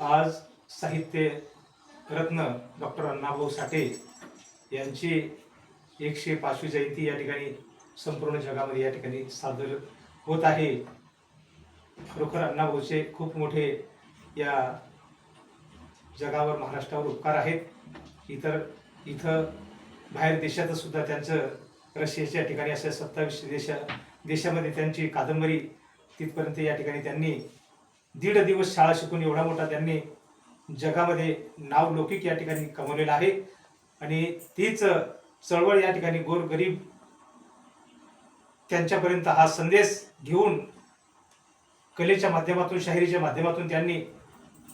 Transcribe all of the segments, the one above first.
आज साहित्य रत्न डॉक्टर अण्णाभाऊ साठे यांची एकशे पाचवी जयंती या ठिकाणी संपूर्ण जगामध्ये या ठिकाणी सादर होत आहे. खरोखर अण्णाभाऊचे खूप मोठे या जगावर महाराष्ट्रावर उपकार आहेत. इतर इथं बाहेर देशात सुद्धा त्यांचं रशियाच्या ठिकाणी अशा सत्तावीस देशा देशामध्ये त्यांची कादंबरी तिथपर्यंत या ठिकाणी त्यांनी दीड दिवस शाळा शिकून एवढा मोठा त्यांनी जगामध्ये नाव लौकिक या ठिकाणी कमवलेलं आहे. आणि तीच चळवळ या ठिकाणी गोर गरीब त्यांच्यापर्यंत हा संदेश घेऊन कलेच्या माध्यमातून शाहिरीच्या माध्यमातून त्यांनी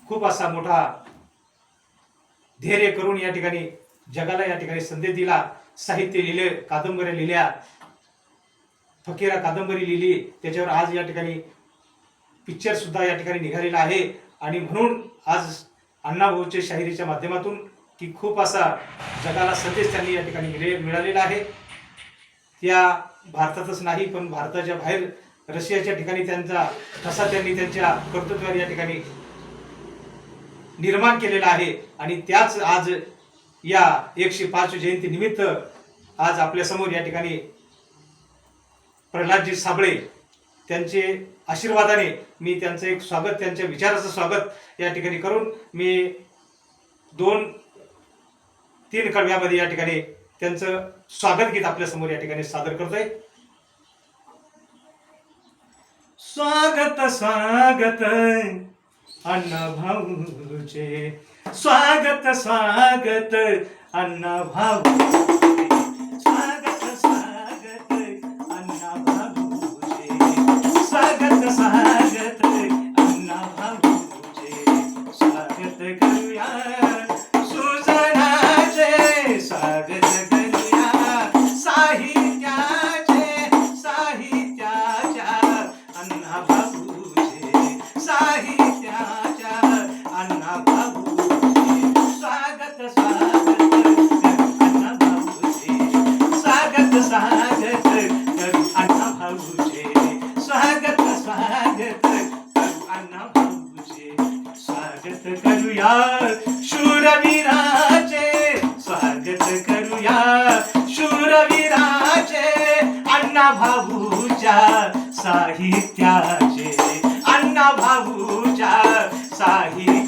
खूप असा मोठा धैर्य करून या ठिकाणी जगाला या ठिकाणी संदेश दिला. साहित्य लिहिले कादंबऱ्या लिहिल्या फकीरा कादंबरी लिहिली. त्याच्यावर आज या ठिकाणी पिक्चर सुद्धा या ठिकाणी निघालेला आहे. आणि म्हणून आज अण्णाभाऊच्या शाहिरीच्या माध्यमातून की खूप असा जगाला संदेश त्यांनी या ठिकाणी मिळे मिळालेला आहे. त्या भारतातच नाही पण भारताच्या बाहेर रशियाच्या ठिकाणी त्यांचा ठसा त्यांनी त्यांच्या कर्तृत्वावर या ठिकाणी निर्माण केलेला आहे. आणि त्याच आज या एकशे पाच जयंतीनिमित्त आज आपल्यासमोर या ठिकाणी प्रल्हादजी साबळे त्यांचे आशीर्वादाने मी त्यांचं एक स्वागत त्यांच्या विचाराचं स्वागत या ठिकाणी करून मी दोन तीन कडव्यामध्ये या ठिकाणी त्यांचं स्वागत गीत आपल्यासमोर या ठिकाणी सादर करतोय. स्वागत स्वागत अण्णा भाऊचे स्वागत स्वागत अण्णा भाऊ सुजनाचे स्वागत स्वागत करूया शूरवीराचे स्वागत करूया शूरवीराचे अण्णा भाऊच्या साहित्याचे अण्णा भाऊच्या साहित्य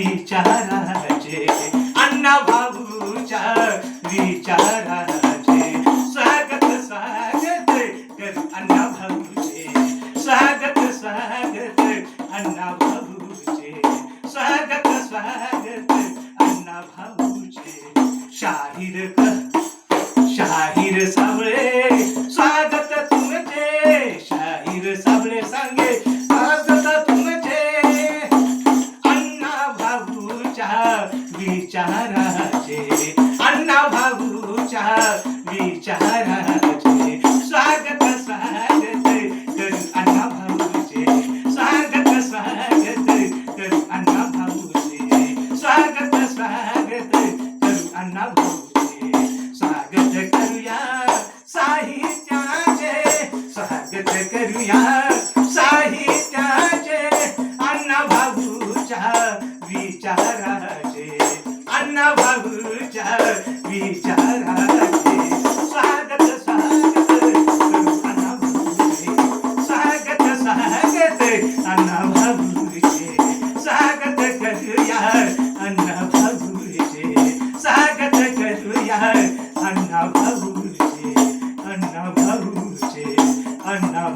विचाराचे अण्णा भाऊच्या विचाराचे स्वागत स्वागत अण्णा भाऊचे. स्वागत स्वागत अण्णा भाऊचे. स्वागत स्वागत अण्णा भाऊचे. शाहीर शाहीर सा विचाराचे. अण्णा भाऊच्या विचाराचे. स्वागत स्वागत करू अण्णा भाऊचे. स्वागत स्वागत करू अण्णा भाऊचे. स्वागत स्वागत करू अण्णा भाऊचे. स्वागत करूया साहित्याचे. स्वागत करूया करू यार अन्ना भाऊ रे स्वागत करू यार अन्ना भाऊ रे अन्ना भाऊ रे अन्ना